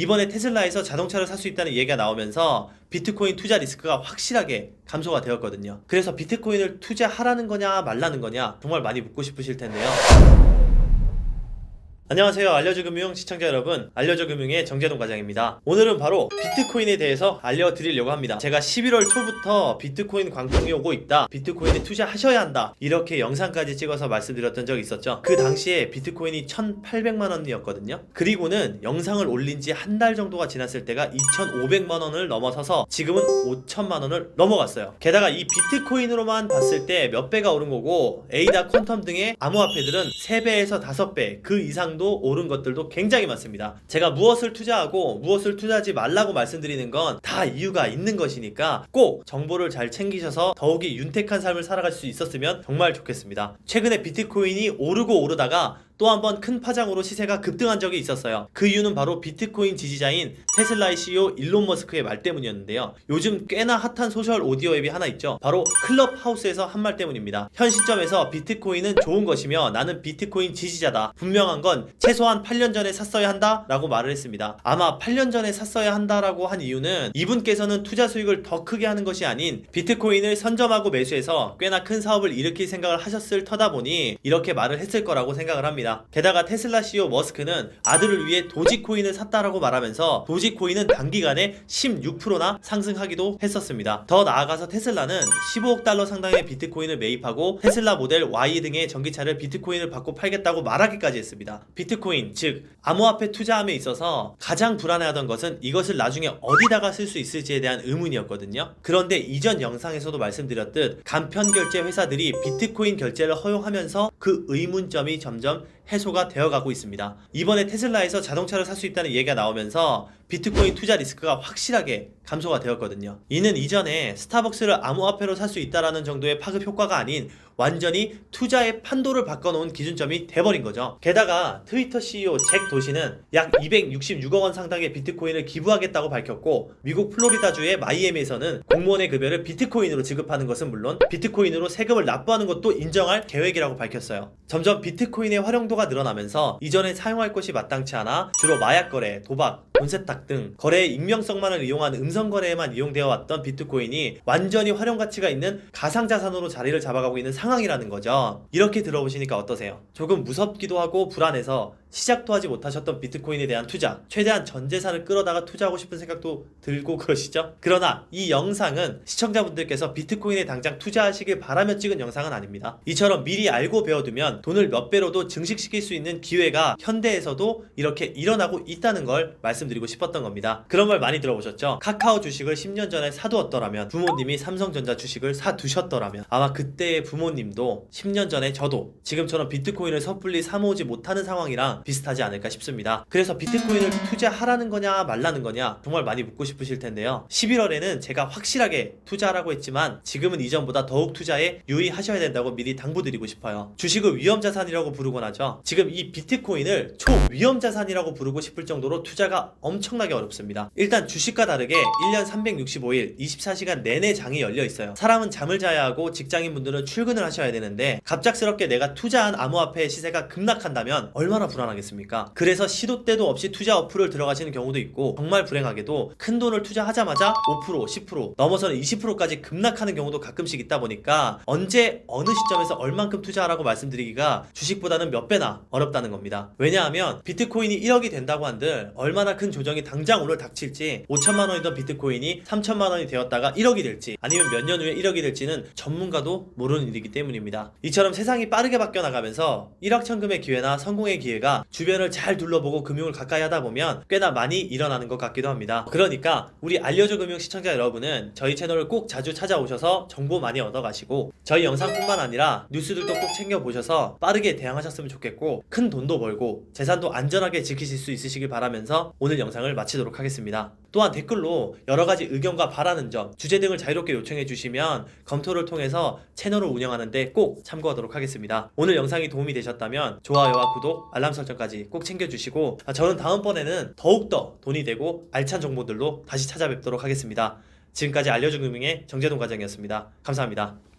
이번에 테슬라에서 자동차를 살 수 있다는 얘기가 나오면서 비트코인 투자 리스크가 확실하게 감소가 되었거든요. 그래서 비트코인을 투자하라는 거냐 말라는 거냐 정말 많이 묻고 싶으실 텐데요. 안녕하세요. 알려줘 금융 시청자 여러분. 알려줘 금융의 정재동 과장입니다. 오늘은 바로 비트코인에 대해서 알려드리려고 합니다. 제가 11월 초부터 비트코인 광풍이 오고 있다. 비트코인에 투자하셔야 한다. 이렇게 영상까지 찍어서 말씀드렸던 적이 있었죠. 그 당시에 비트코인이 1,800만 원이었거든요. 그리고는 영상을 올린 지 한 달 정도가 지났을 때가 2,500만 원을 넘어서서 지금은 5천만 원을 넘어갔어요. 게다가 이 비트코인으로만 봤을 때 몇 배가 오른 거고 에이다 퀀텀 등의 암호화폐들은 3배에서 5배 그 이상도 오른 것들도 굉장히 많습니다. 제가 무엇을 투자하고 무엇을 투자하지 말라고 말씀드리는 건 다 이유가 있는 것이니까 꼭 정보를 잘 챙기셔서 더욱이 윤택한 삶을 살아갈 수 있었으면 정말 좋겠습니다. 최근에 비트코인이 오르고 오르다가 또 한 번 큰 파장으로 시세가 급등한 적이 있었어요. 그 이유는 바로 비트코인 지지자인 테슬라의 CEO 일론 머스크의 말 때문이었는데요. 요즘 꽤나 핫한 소셜 오디오 앱이 하나 있죠. 바로 클럽하우스에서 한 말 때문입니다. 현 시점에서 비트코인은 좋은 것이며 나는 비트코인 지지자다. 분명한 건 최소한 8년 전에 샀어야 한다 라고 말을 했습니다. 아마 8년 전에 샀어야 한다라고 한 이유는 이분께서는 투자 수익을 더 크게 하는 것이 아닌 비트코인을 선점하고 매수해서 꽤나 큰 사업을 일으킬 생각을 하셨을 터다 보니 이렇게 말을 했을 거라고 생각을 합니다. 게다가 테슬라 CEO 머스크는 아들을 위해 도지코인을 샀다라고 말하면서 도지코인은 단기간에 16%나 상승하기도 했었습니다. 더 나아가서 테슬라는 15억 달러 상당의 비트코인을 매입하고 테슬라 모델 Y 등의 전기차를 비트코인을 받고 팔겠다고 말하기까지 했습니다. 비트코인, 즉 암호화폐 투자함에 있어서 가장 불안해하던 것은 이것을 나중에 어디다가 쓸 수 있을지에 대한 의문이었거든요. 그런데 이전 영상에서도 말씀드렸듯 간편 결제 회사들이 비트코인 결제를 허용하면서 그 의문점이 점점 해소가 되어 가고 있습니다. 이번에 테슬라에서 자동차를 살 수 있다는 얘기가 나오면서 비트코인 투자 리스크가 확실하게 감소가 되었거든요. 이는 이전에 스타벅스를 암호화폐로 살 수 있다라는 정도의 파급 효과가 아닌 완전히 투자의 판도를 바꿔놓은 기준점이 돼버린 거죠. 게다가 트위터 CEO 잭 도시는 약 266억 원 상당의 비트코인을 기부하겠다고 밝혔고 미국 플로리다주의 마이애미에서는 공무원의 급여를 비트코인으로 지급하는 것은 물론 비트코인으로 세금을 납부하는 것도 인정할 계획이라고 밝혔어요. 점점 비트코인의 활용도가 늘어나면서 이전에 사용할 것이 마땅치 않아 주로 마약 거래, 도박, 돈 세탁 등 거래의 익명성만을 이용한 음성 거래에만 이용되어 왔던 비트코인이 완전히 활용 가치가 있는 가상 자산으로 자리를 잡아가고 있는 상황이라는 거죠. 이렇게 들어보시니까 어떠세요? 조금 무섭기도 하고 불안해서 시작도 하지 못하셨던 비트코인에 대한 투자, 최대한 전 재산을 끌어다가 투자하고 싶은 생각도 들고 그러시죠? 그러나 이 영상은 시청자분들께서 비트코인에 당장 투자하시길 바라며 찍은 영상은 아닙니다. 이처럼 미리 알고 배워두면 돈을 몇 배로도 증식시킬 수 있는 기회가 현대에서도 이렇게 일어나고 있다는 걸 말씀드리고 싶었던 겁니다. 그런 말 많이 들어보셨죠? 카카오 주식을 10년 전에 사두었더라면 부모님이 삼성전자 주식을 사두셨더라면 아마 그때의 부모님도 10년 전에 저도 지금처럼 비트코인을 섣불리 사모으지 못하는 상황이랑 비슷하지 않을까 싶습니다. 그래서 비트코인을 투자하라는 거냐 말라는 거냐 정말 많이 묻고 싶으실 텐데요. 11월에는 제가 확실하게 투자하라고 했지만 지금은 이전보다 더욱 투자에 유의하셔야 된다고 미리 당부드리고 싶어요. 주식을 위험 자산이라고 부르곤 하죠. 지금 이 비트코인을 초위험 자산이라고 부르고 싶을 정도로 투자가 엄청나게 어렵습니다. 일단 주식과 다르게 1년 365일 24시간 내내 장이 열려 있어요. 사람은 잠을 자야 하고 직장인분들은 출근을 하셔야 되는데 갑작스럽게 내가 투자한 암호화폐의 시세가 급락한다면 얼마나 불안 하겠습니까? 그래서 시도 때도 없이 투자 어플을 들어가시는 경우도 있고 정말 불행하게도 큰 돈을 투자하자마자 5% 10% 넘어서는 20%까지 급락하는 경우도 가끔씩 있다 보니까 언제 어느 시점에서 얼만큼 투자하라고 말씀드리기가 주식보다는 몇 배나 어렵다는 겁니다. 왜냐하면 비트코인이 1억이 된다고 한들 얼마나 큰 조정이 당장 오늘 닥칠지 5천만 원이던 비트코인이 3천만 원이 되었다가 1억이 될지 아니면 몇 년 후에 1억이 될지는 전문가도 모르는 일이기 때문입니다. 이처럼 세상이 빠르게 바뀌어 나가면서 1억 천금의 기회나 성공의 기회가 주변을 잘 둘러보고 금융을 가까이 하다 보면 꽤나 많이 일어나는 것 같기도 합니다. 그러니까 우리 알려줘 금융 시청자 여러분은 저희 채널을 꼭 자주 찾아오셔서 정보 많이 얻어가시고 저희 영상뿐만 아니라 뉴스들도 꼭 챙겨보셔서 빠르게 대응하셨으면 좋겠고 큰 돈도 벌고 재산도 안전하게 지키실 수 있으시길 바라면서 오늘 영상을 마치도록 하겠습니다. 또한 댓글로 여러 가지 의견과 바라는 점, 주제 등을 자유롭게 요청해 주시면 검토를 통해서 채널을 운영하는데 꼭 참고하도록 하겠습니다. 오늘 영상이 도움이 되셨다면 좋아요와 구독, 알람 설정 까지 꼭 챙겨주시고 아, 저는 다음번에는 더욱더 돈이 되고 알찬 정보들로 다시 찾아뵙도록 하겠습니다. 지금까지 알려준 금융의 정재동 과장이었습니다. 감사합니다.